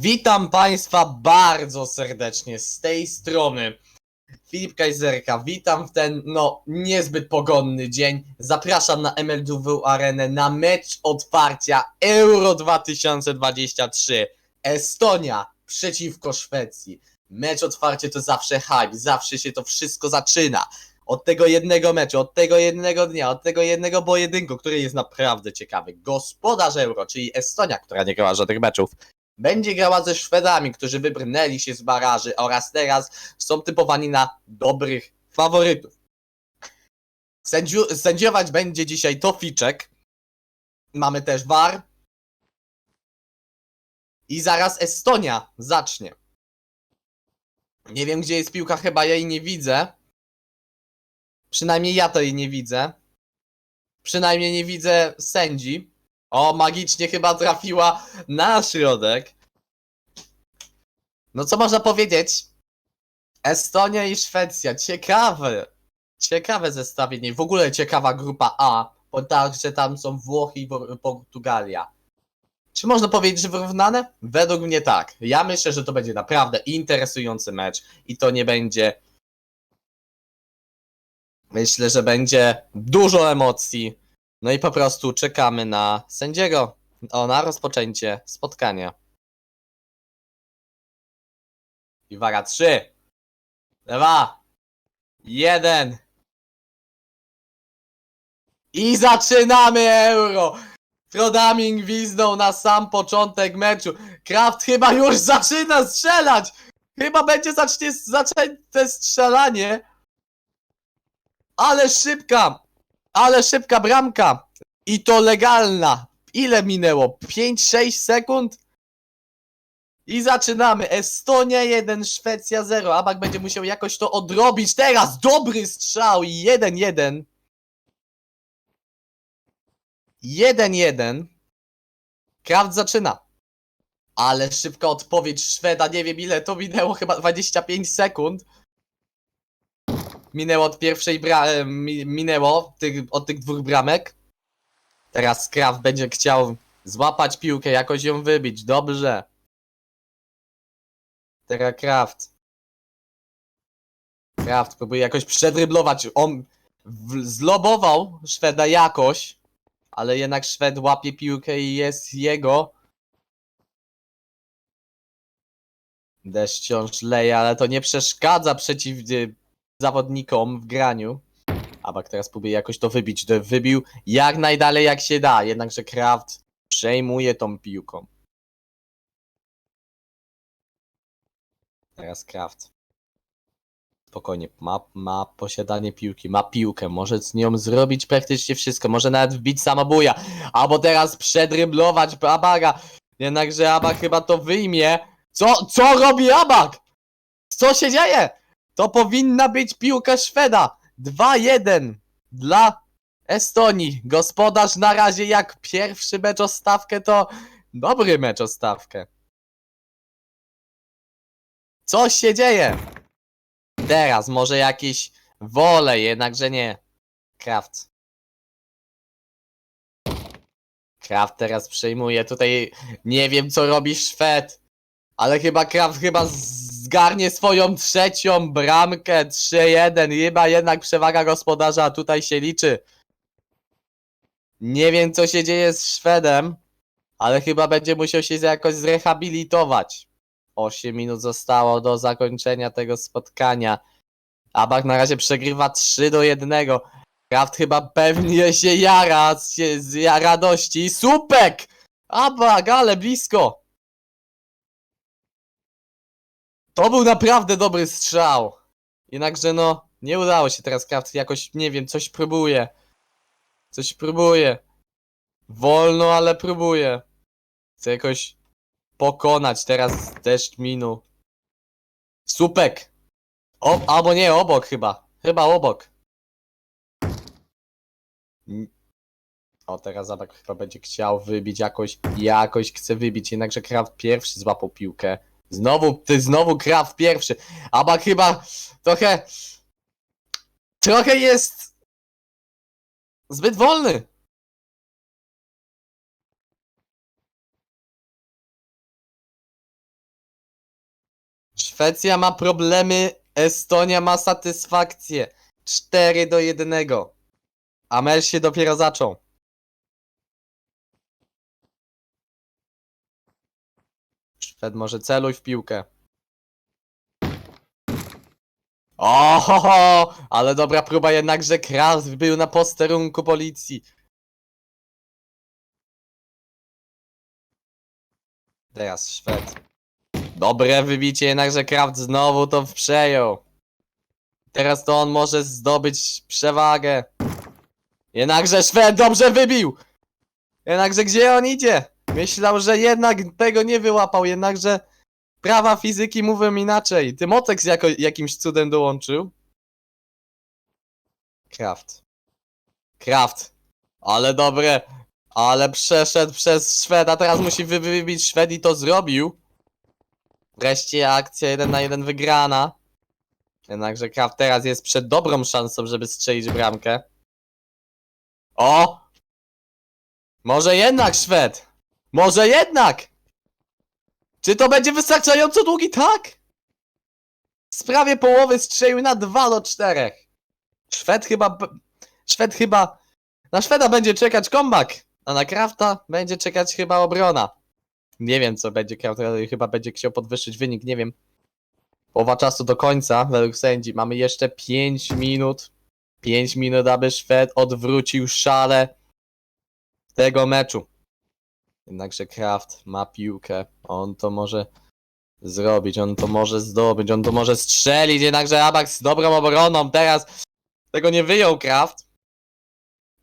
Witam Państwa bardzo serdecznie z tej strony. Filip Kajzerka, witam w ten, no, niezbyt pogodny dzień. Zapraszam na MLW Arenę na mecz otwarcia Euro 2023. Estonia przeciwko Szwecji. Mecz otwarcie to zawsze hype, zawsze się to wszystko zaczyna. Od tego jednego meczu, od tego jednego dnia, od tego jednego pojedynku, który jest naprawdę ciekawy. Gospodarz Euro, czyli Estonia, która nie grała żadnych meczów, będzie grała ze Szwedami, którzy wybrnęli się z baraży oraz teraz są typowani na dobrych faworytów. Sędziu- sędziować będzie dzisiaj Toficzek. Mamy też VAR. I zaraz Estonia zacznie. Nie wiem, gdzie jest piłka, chyba ja jej nie widzę. Przynajmniej ja to jej nie widzę. Przynajmniej nie widzę sędzi. O, magicznie chyba trafiła na środek. No co można powiedzieć? Estonia i Szwecja. Ciekawe. Ciekawe zestawienie. W ogóle ciekawa grupa A. Bo także tam są Włochy i Por- Portugalia. Czy można powiedzieć, że wyrównane? Według mnie tak. Ja myślę, że to będzie naprawdę interesujący mecz i to nie będzie. Myślę, że będzie dużo emocji. No i po prostu czekamy na sędziego. O, na rozpoczęcie spotkania. I uwaga, 3, 2, 1. I zaczynamy euro! Frodaming gwizdnął na sam początek meczu. Kraft chyba już zaczyna strzelać! Chyba będzie zacznie, zaczęte strzelanie. Ale szybka! Ale szybka bramka! I to legalna! Ile minęło? 5-6 sekund? I zaczynamy. Estonia 1, Szwecja 0. Abak będzie musiał jakoś to odrobić. Teraz dobry strzał i 1-1. 1-1. Kraft zaczyna. Ale szybka odpowiedź Szweda. Nie wiem ile to minęło. Chyba 25 sekund. Minęło od pierwszej bra... e, mi- minęło tych, od tych dwóch bramek. Teraz Kraft będzie chciał złapać piłkę, jakoś ją wybić. Dobrze. Teraz Kraft. Kraft próbuje jakoś przedryblować. On zlobował Szweda jakoś, ale jednak Szwed łapie piłkę i jest jego. Deszcz wciąż leje, ale to nie przeszkadza przeciw zawodnikom w graniu. Abak teraz próbuje jakoś to wybić. To wybił jak najdalej jak się da, jednakże Kraft przejmuje tą piłką. Teraz Kraft. Spokojnie, ma, ma posiadanie piłki, ma piłkę, może z nią zrobić praktycznie wszystko, może nawet wbić samobuja, albo teraz przedryblować Abaga. Jednakże Abak chyba to wyjmie. Co, co robi Abak? Co się dzieje? To powinna być piłka Szweda. 2-1 dla Estonii. Gospodarz na razie jak pierwszy mecz o stawkę to dobry mecz o stawkę. Co się dzieje? Teraz może jakieś wole, jednakże nie. Kraft. Kraft teraz przejmuje tutaj. Nie wiem co robi Szwed. Ale chyba Kraft chyba zgarnie swoją trzecią bramkę 3-1. Chyba jednak przewaga gospodarza tutaj się liczy. Nie wiem co się dzieje z Szwedem, ale chyba będzie musiał się jakoś zrehabilitować. 8 minut zostało do zakończenia tego spotkania. Abak na razie przegrywa 3 do 1. Kraft chyba pewnie się jara z, z radości. Supek! Abak, ale blisko. To był naprawdę dobry strzał. Jednakże no, nie udało się teraz Kraft jakoś, nie wiem, coś próbuje. Coś próbuje. Wolno, ale próbuje. Chce jakoś pokonać teraz deszcz minął. Supek! O, albo nie, obok chyba. Chyba obok. O, teraz Zabak chyba będzie chciał wybić jakoś, jakoś chce wybić, jednakże Kraft pierwszy złapał piłkę. Znowu, ty znowu Kraft pierwszy. Abak chyba trochę, trochę jest zbyt wolny. Szwecja ma problemy, Estonia ma satysfakcję. 4 do 1. A mecz się dopiero zaczął. Szwed może celuj w piłkę. Ohoho! Ale dobra próba jednakże Kraft był na posterunku policji. Teraz Szwed. Dobre wybicie, jednakże Kraft znowu to przejął. Teraz to on może zdobyć przewagę. Jednakże Szwed dobrze wybił! Jednakże gdzie on idzie? Myślał, że jednak tego nie wyłapał, jednakże prawa fizyki mówią inaczej. Tymotex jako, jakimś cudem dołączył. Kraft. Kraft. Ale dobre. Ale przeszedł przez Szweda, teraz musi wy- wybić Szwed i to zrobił. Wreszcie akcja 1 na 1 wygrana. Jednakże Kraft teraz jest przed dobrą szansą, żeby strzelić bramkę. O! Może jednak Szwed! Może jednak! Czy to będzie wystarczająco długi tak? Z prawie połowy strzelił na 2 do 4. Szwed chyba... Szwed chyba... Na Szweda będzie czekać comeback, a na Krafta będzie czekać chyba obrona. Nie wiem co będzie Kraft, chyba będzie chciał podwyższyć wynik, nie wiem. Połowa czasu do końca, według sędzi. Mamy jeszcze 5 minut. 5 minut, aby Szwed odwrócił szale tego meczu. Jednakże Kraft ma piłkę. On to może zrobić, on to może zdobyć, on to może strzelić. Jednakże Abax z dobrą obroną teraz tego nie wyjął Kraft.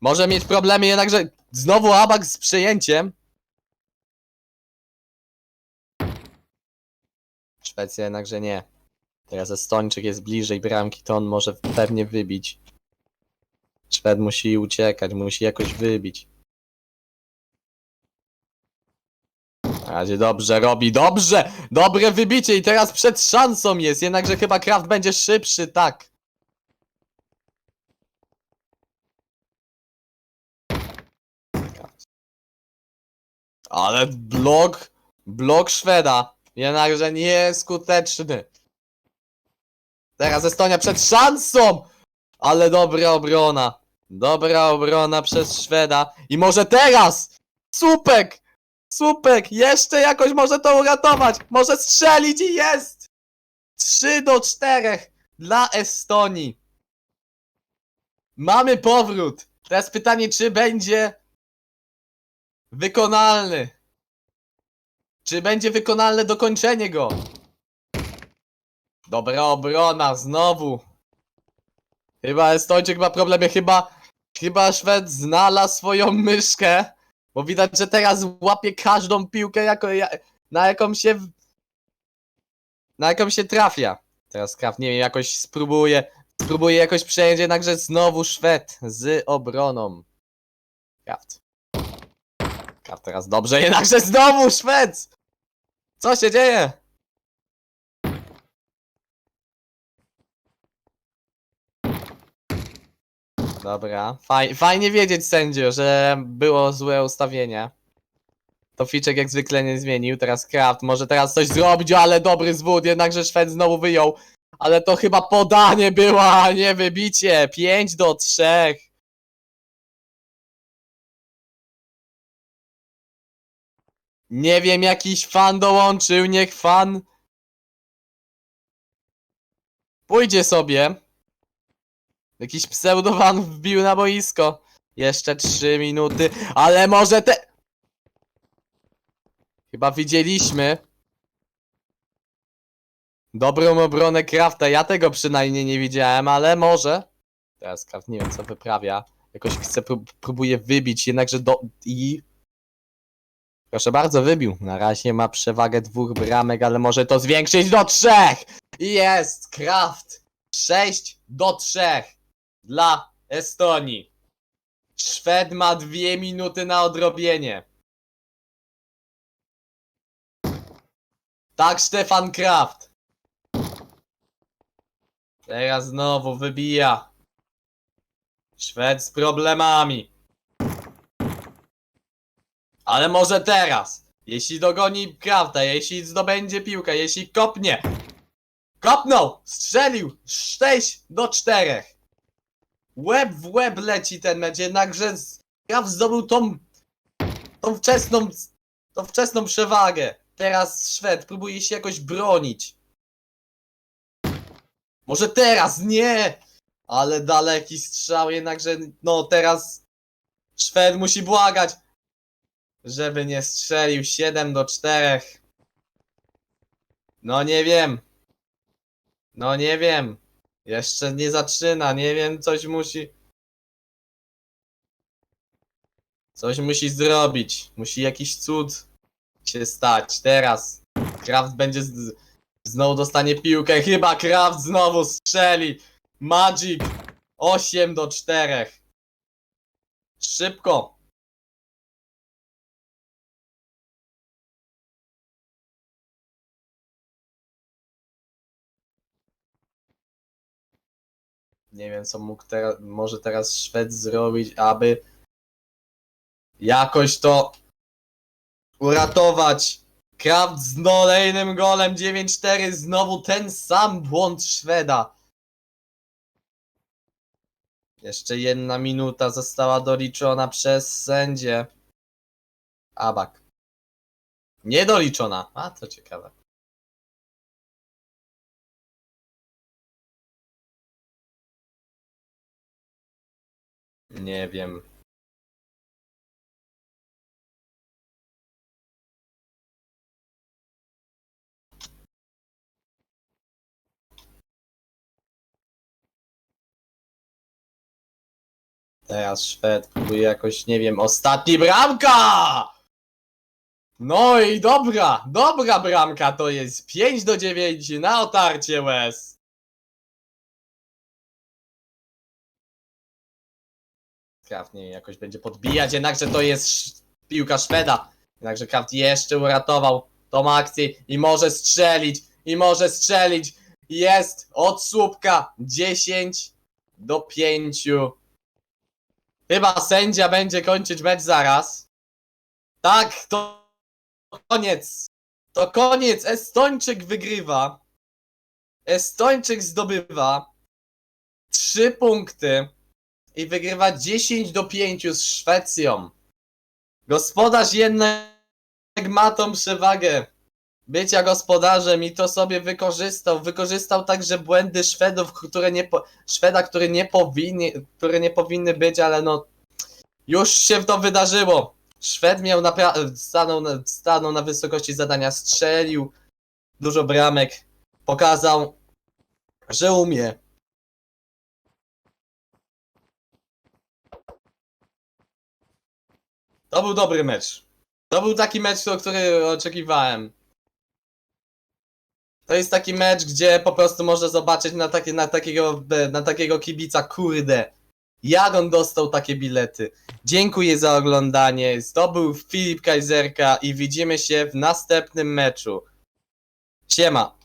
Może mieć problemy, jednakże znowu Abax z przejęciem. Szwecja jednakże nie. Teraz Estończyk jest bliżej bramki, to on może pewnie wybić. Szwed musi uciekać, musi jakoś wybić. Na razie dobrze robi, dobrze! Dobre wybicie i teraz przed szansą jest, jednakże chyba Kraft będzie szybszy, tak. Ale blok, blok Szweda, jednakże nieskuteczny. Teraz Estonia przed szansą! Ale dobra obrona. Dobra obrona przez Szweda. I może teraz! Supek! Supek! Jeszcze jakoś może to uratować! Może strzelić i jest! 3 do 4 dla Estonii. Mamy powrót. Teraz pytanie, czy będzie wykonalny? Czy będzie wykonalne dokończenie go? Dobra obrona, znowu. Chyba Estończyk ma problemy, chyba, chyba Szwed znalazł swoją myszkę, bo widać, że teraz łapie każdą piłkę, jako, ja- na jaką się, na jaką się trafia. Teraz Kraft, nie wiem, jakoś spróbuje, spróbuje jakoś przejąć, jednakże znowu Szwed z obroną. Kraft. Kraft teraz dobrze, jednakże znowu Szwed! Co się dzieje? Dobra, Faj, fajnie wiedzieć sędzio, że było złe ustawienie. To Ficzek jak zwykle nie zmienił, teraz Kraft może teraz coś zrobić, ale dobry zwód, jednakże Szwed znowu wyjął. Ale to chyba podanie było, a nie wybicie. 5 do 3. Nie wiem, jakiś fan dołączył, niech fan pójdzie sobie. Jakiś pseudowan wbił na boisko. Jeszcze 3 minuty, ale może te... Chyba widzieliśmy. Dobrą obronę Krafta, ja tego przynajmniej nie widziałem, ale może. Teraz Kraft nie wiem co wyprawia. Jakoś chce, prób, próbuje wybić, jednakże do... i... Proszę bardzo, wybił. Na razie ma przewagę dwóch bramek, ale może to zwiększyć do trzech! Jest! Kraft! 6 do 3 dla Estonii. Szwed ma dwie minuty na odrobienie. Tak, Stefan Kraft. Teraz znowu wybija. Szwed z problemami. Ale może teraz. Jeśli dogoni Krafta, jeśli zdobędzie piłkę, jeśli kopnie. Kopnął! Strzelił! 6 do 4. Łeb w łeb leci ten mecz, jednakże Kraft zdobył tą, tą wczesną, tą wczesną przewagę. Teraz Szwed próbuje się jakoś bronić. Może teraz, nie! Ale daleki strzał, jednakże no teraz Szwed musi błagać, żeby nie strzelił 7 do 4. No nie wiem. No nie wiem. Jeszcze nie zaczyna, nie wiem, coś musi. Coś musi zrobić. Musi jakiś cud się stać. Teraz. Kraft będzie. Z... Znowu dostanie piłkę. Chyba Kraft znowu strzeli. Magic 8 do 4. Szybko. Nie wiem, co mógł teraz, może teraz Szwed zrobić, aby jakoś to uratować. Kraft z kolejnym golem 9-4, znowu ten sam błąd Szweda. Jeszcze jedna minuta została doliczona przez sędzię. Abak. Niedoliczona. A, to ciekawe. Nie wiem. Teraz Szwed próbuje jakoś, nie wiem, ostatni bramka! No i dobra, dobra bramka to jest 5 do 9 na otarcie łez. Kraft nie jakoś będzie podbijać, jednakże to jest piłka Szweda. Jednakże Kraft jeszcze uratował tą akcję i może strzelić, i może strzelić. Jest od słupka 10 do 5. Chyba sędzia będzie kończyć mecz zaraz. Tak, to koniec. To koniec. Estończyk wygrywa. Estończyk zdobywa 3 punkty i wygrywa 10 do 5 z Szwecją. Gospodarz jednak ma tą przewagę bycia gospodarzem i to sobie wykorzystał. Wykorzystał także błędy Szwedów, które nie Szweda, które nie powinny, które nie powinny być, ale no już się to wydarzyło. Szwed miał stanął, na, stanął na wysokości zadania, strzelił dużo bramek, pokazał, że umie. To był dobry mecz. To był taki mecz, o który oczekiwałem. To jest taki mecz, gdzie po prostu można zobaczyć na, na, takiego, na takiego kibica, kurde, jak on dostał takie bilety. Dziękuję za oglądanie. To był Filip Kajzerka i widzimy się w następnym meczu. Siema.